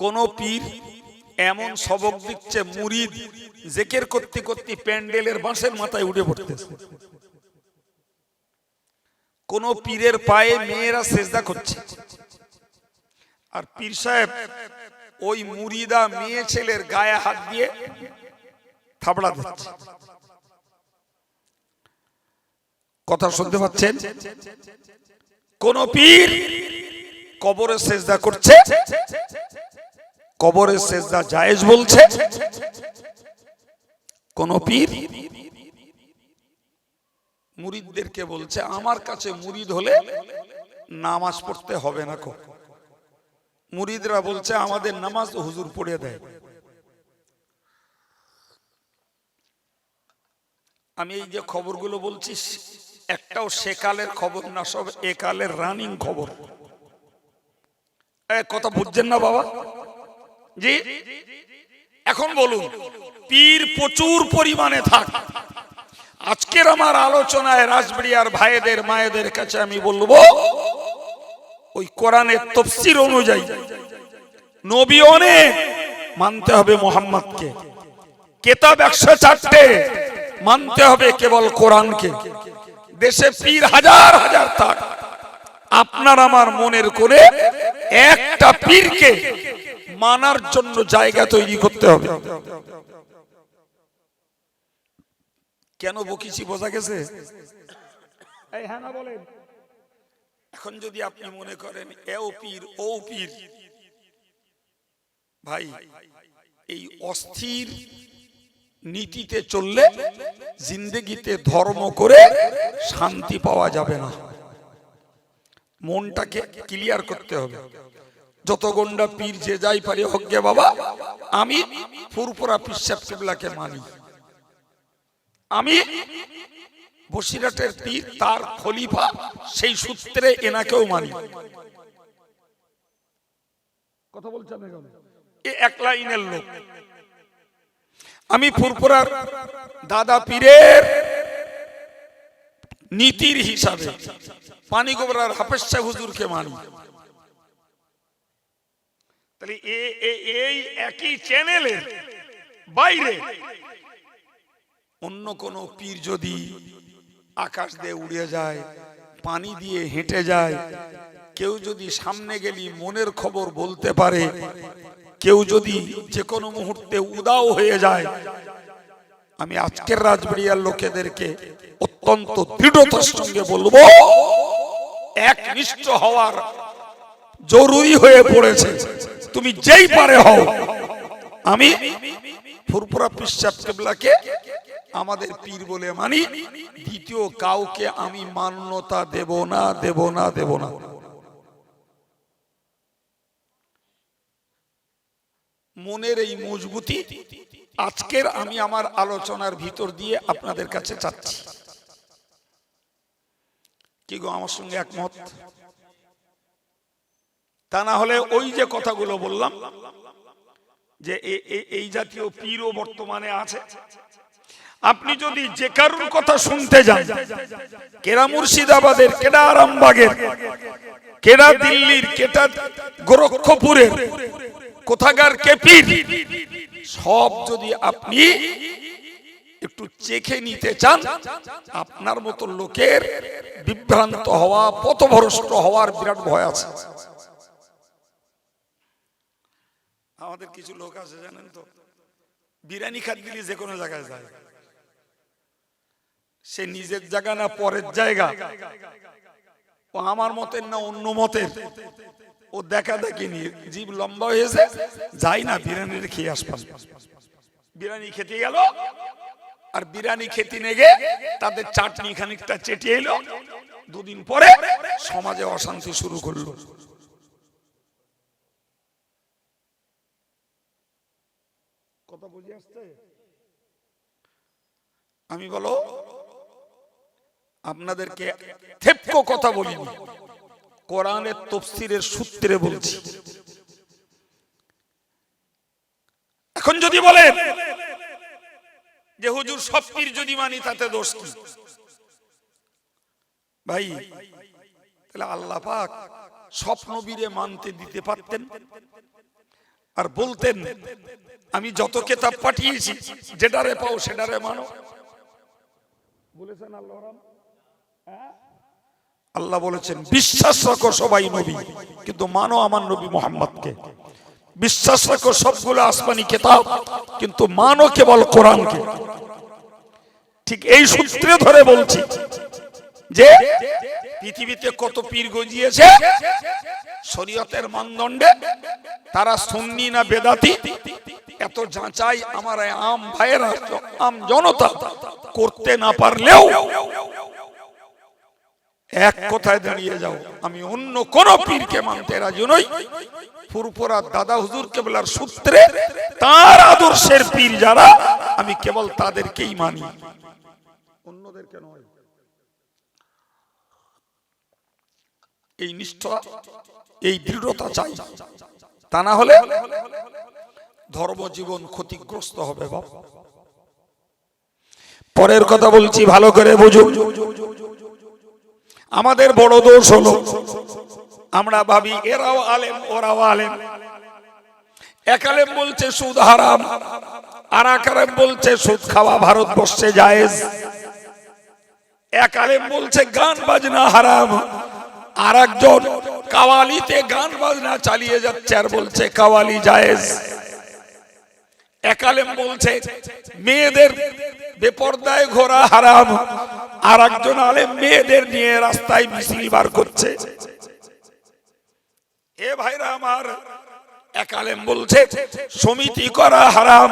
কোন পীর এমন সবক দিচ্ছে মুরিদ, জেকের করতে করতে প্যান্ডেলের বাঁশের মাথায় উঠে পড়তেছে। কোন পীরের পায়ে মেয়েরা সেজদা করছে। আর পীর সাহেব ওই মুরিদা মেয়ে ছেলের গায়ে হাত দিয়ে থাবড়া দিচ্ছে। কথা শুনতে পাচ্ছেন? কোন পীর কবরে সেজদা করছে? কবরে সেজদা জায়েজ বলছে। কোন পীর মুরিদদেরকে বলছে, আমার কাছে মুরিদ হলে নামাজ পড়তে হবে না কো। মুরিদরা বলছে, আমাদের নামাজ হুজুর পড়ে দেয়। আমি এই যে খবরগুলো বলছি, একটাও সেকালের খবর না, সব একালের রানিং খবর। কথা বুঝছেন না বাবা? জি, এখন বলুন, পীর প্রচুর পরিমাণে থাক। আজকের আমার আলোচনায় রাজবিড়িয়ার ভাইদের, মায়েদের কাছে আমি বলব, ওই কোরআনের তফসির অনুযায়ী নবী অনেক মানতে হবে মোহাম্মদকে। কেতাব একশো চারটে, মানতে হবে কেবল কোরআনকে। দেশে পীর হাজার হাজার থাক। আপনার আমার মনের করে একটা পীরকে মানার জন্য জায়গা তৈরি করতে হবে। কেন বকিছি বোঝা গেছে? হ্যাঁ এখন যদি আপনি মনে করেন এও পীর ও পীর। ভাই এই অস্থির নীতিতে চললে জিন্দগিতে ধর্ম করে শান্তি পাওয়া যাবে না। মনটাকে ক্লিয়ার করতে হবে। যত গন্ডা পীর যে যাই পারে গে বাবা, আমি ফুরপুরা পিসাব কেবলাকে মানি। আমি বসিরাটের পীর, তার খলিফা, সেই সূত্রে এনাকেও মানি। কথা বলছেন এ এক লাইনের লোক। আমি ফুরপুরার দাদা পীরের নীতির হিসাবে পানি গোবরার হাফেজ হুজুরকে মানি। বাইরে অন্য কোন পীর যদি আকাশ দিয়ে উড়ে যায়, পানি দিয়ে হেঁটে যায়, কেউ যদি সামনে গেলি মনের খবর বলতে পারে, কেউ যদি যে কোনো মুহূর্তে উদাও হয়ে যায়, আমি আজকের রাজবাড়িয়ার লোকেদেরকে অত্যন্ত দৃঢ়তার সঙ্গে বলব, একনিষ্ঠ হওয়ার জরুরি হয়ে পড়েছে। তুমি যেই পারে হও আমি ফুরফুরা পিসাব কেবলাকে আমাদের পীর বলে মানি দ্বিতীয় কাউকে আমি মান্যতা দেব না দেব না দেব না। মনের এই মজবুতি আজকের আমি আমার আলোচনার ভিতর দিয়ে আপনাদের কাছে চাচ্ছি। কি গো আমার সঙ্গে একমত? তা না হলে ওই যে কথাগুলো বললাম, যে এই জাতীয় পীরও বর্তমানে আছে। আপনি যদি যে কারুর কথা শুনতে যান, কেরা মুর্শিদাবাদের কেডা আরামবাগের কেডা দিল্লির, কেটা গোরক্ষপুরের, কোথাকার কে পীর, সব যদি আপনি একটু চেখে নিতে চান, আপনার মতো লোকের বিভ্রান্ত হওয়া, পথভ্রষ্ট হওয়ার বিরাট ভয় আছে। আমাদের কিছু লোক আছে, জানেন তো? বিরিয়ানি খাত দিলে যে কোনো জায়গায় যায়। সে নিজের জায়গা না পরের জায়গা? ও আমার মতের না অন্য মতের? ও দেখা দেখি নি জীব লম্বা হয়েছে, যাই না বিরিয়ানি খেয়ে আসবান বিরিয়ানি খেতে গেল, আর বিরিয়ানি খেতে নেগে তাদের চাটনি খানিকটা চেটিয়ে এলো। দুদিন পরে সমাজে অশান্তি শুরু করল। কথা বুঝে আসছে? আমি বলো, আপনাদেরকে থেপকো কথা বলিনি। কোরআনের তফসিরের সূত্রে বলছি। এখন যদি বলেন যে হুজুর সব পীর যদি মানি, তাতে দোষ কি? ভাই, তাহলে আল্লাহ পাক স্বপ্ন বীরে মানতে দিতে পারতেন? আর বলতেন আমি যত কেতাব পাঠিয়েছি যেটারে পাও সেটারে মানো। বলেছেন আল্লাহ আল্লাহ বলেছেন বিশ্বাস রাখো সবাই নবী কিন্তু মানো আমার নবী মোহাম্মদকে। বিশ্বাস রাখো সবগুলো আসমানি কেতাব কিন্তু মানো কেবল কোরআনকে। ঠিক এই সূত্রে ধরে বলছি যে পৃথিবীতে কত পীর গজিয়েছে? শরীয়তের মানদণ্ডে তারা সুন্নি না বেদাতি? এত যাচাই আমার আম ভাইয়েরা আম জনতা করতে না পারলেও এক কথায় দাঁড়িয়ে যাও। আমি অন্য কোন পীরকে মানতে রাজি নই। ফুরফুরা দাদা হুজুর কেবলার সূত্রে তার আদর্শের পীর যারা আমি কেবল তাদেরকেই মানি। অন্যদেরকে নয় এই নিষ্ঠা, এই দৃঢ়তা চাই। তা না হলে ধর্মজীবন ক্ষতিগ্রস্ত হবে বাপ। পরের কথা বলছি, ভালো করে বুঝুন। আমাদের বড় দোষ হলো, আমরা ভাবি এরাও আলেম, ওরাও আলেম। এক আলেম বলছে, সুদ হারাম। আর এক আলেম বলছে, সুদ খাওয়া ভারতবর্ষে জায়েজ। এক আলেম বলছে, গান বাজনা হারাম। আর একজন কাওয়ালিতে গান বাজনা চালিয়ে যাচ্ছে আর বলছে, কাওয়ালি জায়েজ। এক আলেম বলছে, মেয়েদের বেপর্দায় ঘোরা হারাম। আর একজন আলেম মেয়েদের নিয়ে রাস্তায় মিছিল বার করছে। এ ভাইরা আমার এক আলেম বলছে, সমিতি করা হারাম।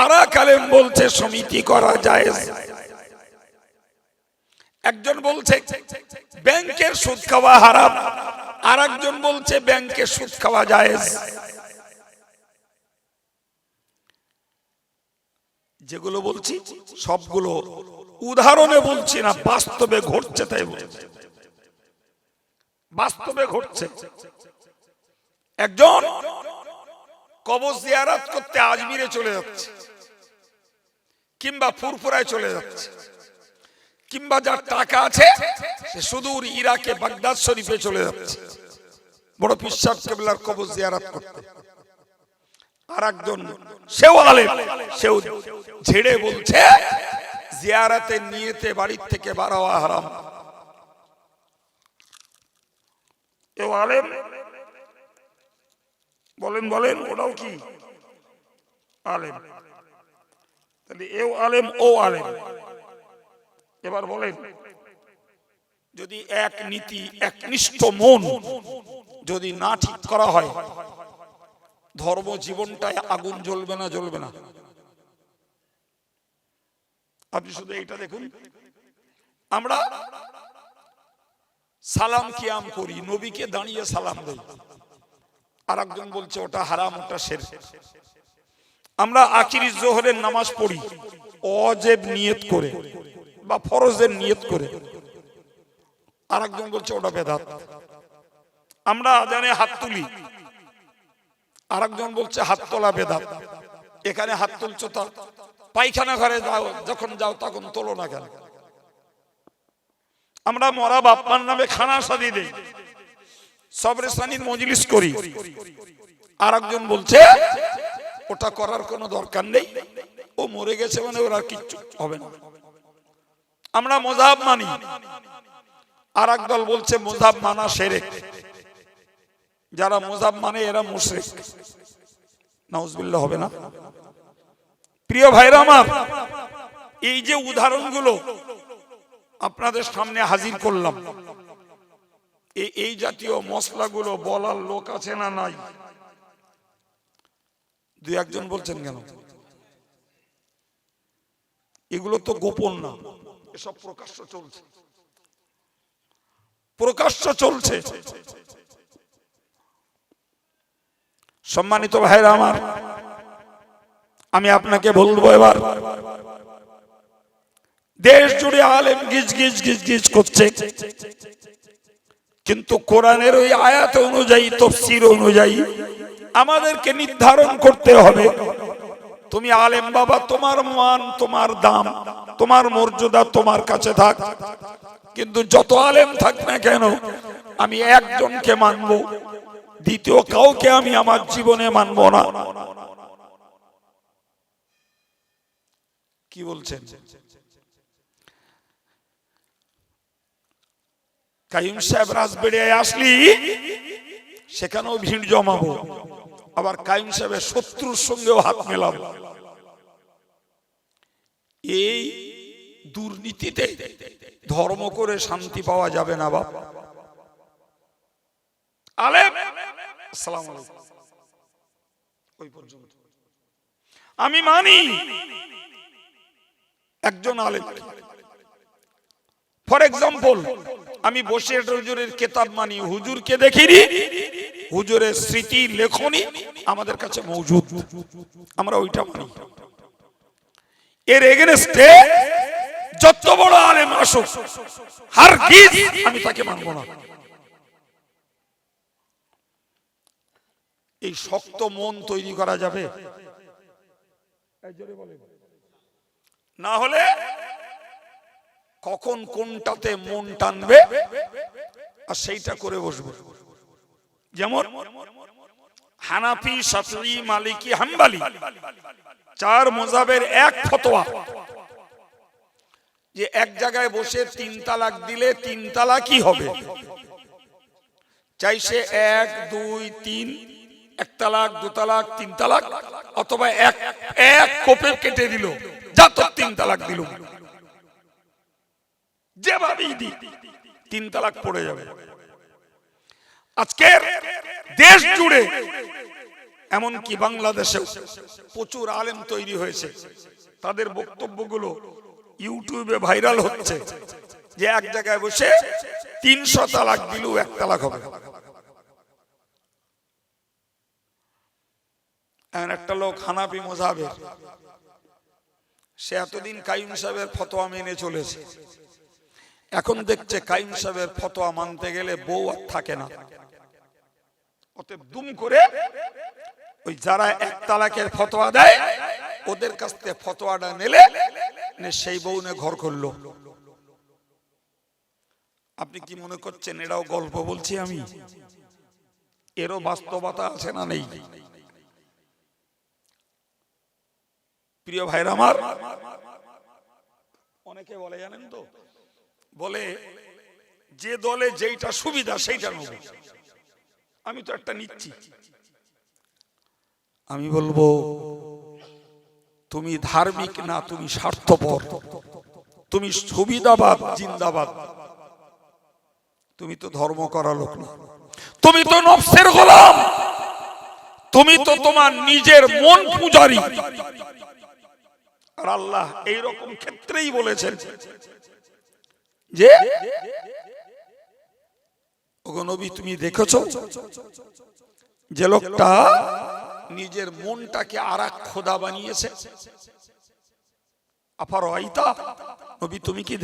আর এক আলেম বলছে, সমিতি করা জায়েজ। একজন বলছে, ব্যাংকের সুদ খাওয়া হারাম। আর একজন বলছে, ব্যাংকের সুদ খাওয়া জায়েজ। যেগুলো বলছি, সবগুলো উদাহরণে বলছি না, বাস্তবে ঘটছে তাই বলছি। বাস্তবে ঘটছে। একজন কবর জিয়ারাত করতে আজমিরে চলে যাচ্ছে, কিংবা ফুরফুরায় চলে যাচ্ছে। কিংবা যার টাকা আছে, সে সুদূর ইরাকে বাগদাদ শরীফে চলে যাচ্ছে। বড় পিসাব কেবলার কবর জিয়ারাত করতে। আর একজন সেও আলেম, সেও ঝেড়ে বলছে, জিয়ারাতে নিয়েতে বাড়ির থেকে বার হওয়া হারাম। কেউ আলেম? বলেন বলেন ওটাও কি? আলেম। তাহলে এও আলেম, ও আলেম। এবার বলেন, যদি এক নীতি একনিষ্ঠ মন যদি না ঠিক করা হয়, ধর্ম জীবনটায় আগুন জ্বলবে না জ্বলবে না? আপনি শুধু এইটা দেখুন। আমরা সালাম কিয়াম করি, নবীকে দাঁড়িয়ে সালাম দেই। আর একজন বলছে, ওটা হারাম, ওটা শের। আমরা আখিরি জোহরের নামাজ পড়ি, অজেব নিয়ত করে। বা ফরজের নিয়ত করে। আর একজন বলছে, ওটা বেদাত। আমরা আজানে হাত তুলি। আর একজন বলছে, হাত তোলা বেদাত। এখানে হাত তুলছো তা। পায়খানা ঘরে যাও, যখন যাও তখন তোলো না কেন? আমরা মরা বাপ্পার নামে খানা সাদি দেই। সবরেসানির মজলিস করি। আর একজন বলছে, ওটা করার কোনো দরকার নেই। ও মরে গেছে মানে ওর আর কিচ্ছু হবে না। আমরা মোজাব মানি। আর দল বলছে, মোজাব মানা সেরে যারা মোজাব মানে এরা মুশরিক। নাউজবিল্লাহ, হবে না? প্রিয় ভাইরা আমার, এই যে উদাহরণগুলো আপনাদের সামনে হাজির করলাম এই- জাতীয় মশলাগুলো বলার লোক আছে না নাই? দুই একজন বলছেন কেন? এগুলো তো গোপন না। এসব প্রকাশ্য চলছে। প্রকাশ্য চলছে। সম্মানিত ভাইরা আমার, আমি আপনাকে বলব এবার, দেশ জুড়ে আলেম গিজ গিজ গিজ গিজ করছে। কিন্তু কোরআনের ওই আয়াত অনুযায়ী, তফসির অনুযায়ী আমাদেরকে নির্ধারণ করতে হবে। তুমি আলেম বাবা, তোমার মান, তোমার দাম, তোমার মর্যাদা তোমার কাছে থাক। কিন্তু যত আলেম থাক না কেন, আমি একজনকে মানবো, দ্বিতীয় কাউকে আমি আমার জীবনে মানব না। কি বলছেন? কাইম সাহেব রাজবেড়িয়ায় আসলি, সেখানেও ভিড় জমাবো। আবার কাইম সাহেবের শত্রুর সঙ্গেও হাত মেলাবো এই দুর্নীতিতে ধর্ম করে শান্তি পাওয়া যাবে না, বাপ। আমি মানি, একজন আলেম। ফর এক্সাম্পল আমি বসে হুজুরের কেতাব মানি, হুজুরকে দেখিনি, হুজুরের স্মৃতি লেখনি আমাদের কাছে মৌজুদ। আমরা ওইটা মানি। এর এগেনস্টে যত বড় আলেম আসুক হার আমি তাকে মানব না। এই শক্ত মন তৈরি করা যাবে? না হলে কখন কোনটাতে মন টানবে আর সেইটা করে বসবে। যেমন হানাফি, শাফি, মালিকি, হাম্বালি, চার মোজাবের এক ফতোয়া। যে এক জায়গায় বসে তিন তালাক দিলে তিন তালাকই হবে। চাই সে এক, দুই, তিন, এক তালাক, দু তালাক, তিন তালাক, অথবা এক এক কোপে কেটে দিল, যা তো তিন তালাক দিল। যেভাবেই দি তিন তালাক পড়ে যাবে। আজকের দেশ জুড়ে এমনকি বাংলাদেশেও প্রচুর আলেম তৈরি হয়েছে। তাদের বক্তব্যগুলো ইউটিউবে ভাইরাল হচ্ছে যে এক জায়গায় বসে তিনশো তালাক দিলেও এক তালাক হবে। একটা লোক হানাপি মোজাবের, সে এতদিন কাইম সাহেবের ফতোয়া মেনে চলেছে। এখন দেখছে কাইম সাহেবের ফতোয়া মানতে গেলে বউ আর থাকে না। অতএব দুম করে ওই যারা এক তালাকের ফতোয়া দেয়, ওদের কাছ থেকে ফতোয়াটা নিলে সেই বউ নে ঘর করল আপনি কি মনে করছেন এরাও গল্প বলছি আমি? এরও বাস্তবতা আছে না নেই? প্রিয় ভাইরা আমার, অনেকে বলে জানেন তো বলে, যে দলে যেইটা সুবিধা, সেইটা নেব। আমি তো একটা নিচ্ছি। আমি বলব, তুমি ধার্মিক না, তুমি স্বার্থপর। তুমি সুবিধাবাদ, জিন্দাবাদ। তুমি তো ধর্ম করা লোক না। তুমি তো নফসের গোলাম। তুমি তো তোমার নিজের মন পূজারি। আর আল্লাহ এইরকম ক্ষেত্রেই বলেছেন যে নবী, তুমি দেখেছ? যে লোকটা নিজের মনটাকে আর খোদা বানিয়েছে। তুমি কি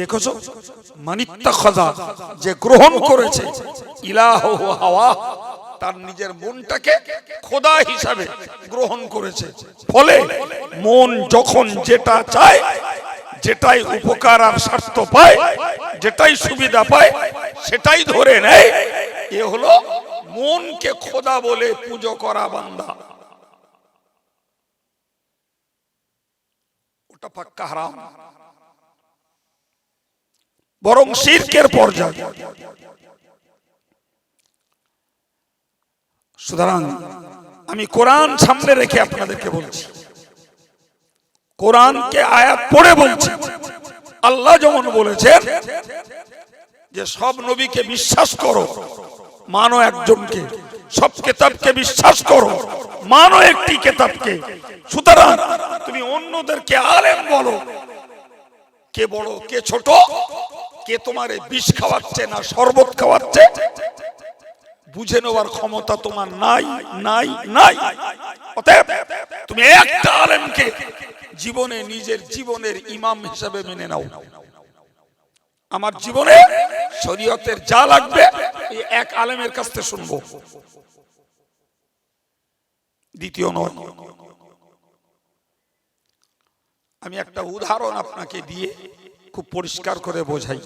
মানিত্তা খোদা যে গ্রহণ করেছে, ইলাহ হাওয়া, তার নিজের মনটাকে খোদা হিসাবে গ্রহণ করেছে। ফলে মন যখন যেটা চায় যেটাই উপকার আর স্বার্থ পায়, যেটাই সুবিধা পায়, সেটাই ধরে নেয়। এ হলো মনকে খোদা বলে পুজো করা বান্দা। ওটা পাক্কা হারাম। বরং শিরকের পর্যায়ে। সুতরাং আমি কোরআন সামনে রেখে আপনাদেরকে বলছি কোরআনকে আয়াত পড়ে বলছি। আল্লাহ যেমন বলেছেন যে সব নবীকে বিশ্বাস করো, মানো একজনকে, সব কেতাবকে বিশ্বাস করো, মানো একটি কেতাবকে। সুতরাং তুমি অন্যদেরকে আলেম বলো, কে বড়, কে ছোট, কে তোমার বিষ খাওয়াচ্ছে না শরবত খাওয়াচ্ছে, বুঝে নেওয়ার ক্ষমতা তোমার নাই নাই নাই। অতএব তুমি একটা আলেমকে জীবনে নিজের জীবনের ইমাম হিসাবে মেনে নাও। আমার জীবনে শরীয়তের যা লাগবে এক আলেমের কাছ থেকে শুনব। দ্বিতীয় নয়, আমি একটা উদাহরণ আপনাকে দিয়ে খুব পরিষ্কার করে বোঝাই।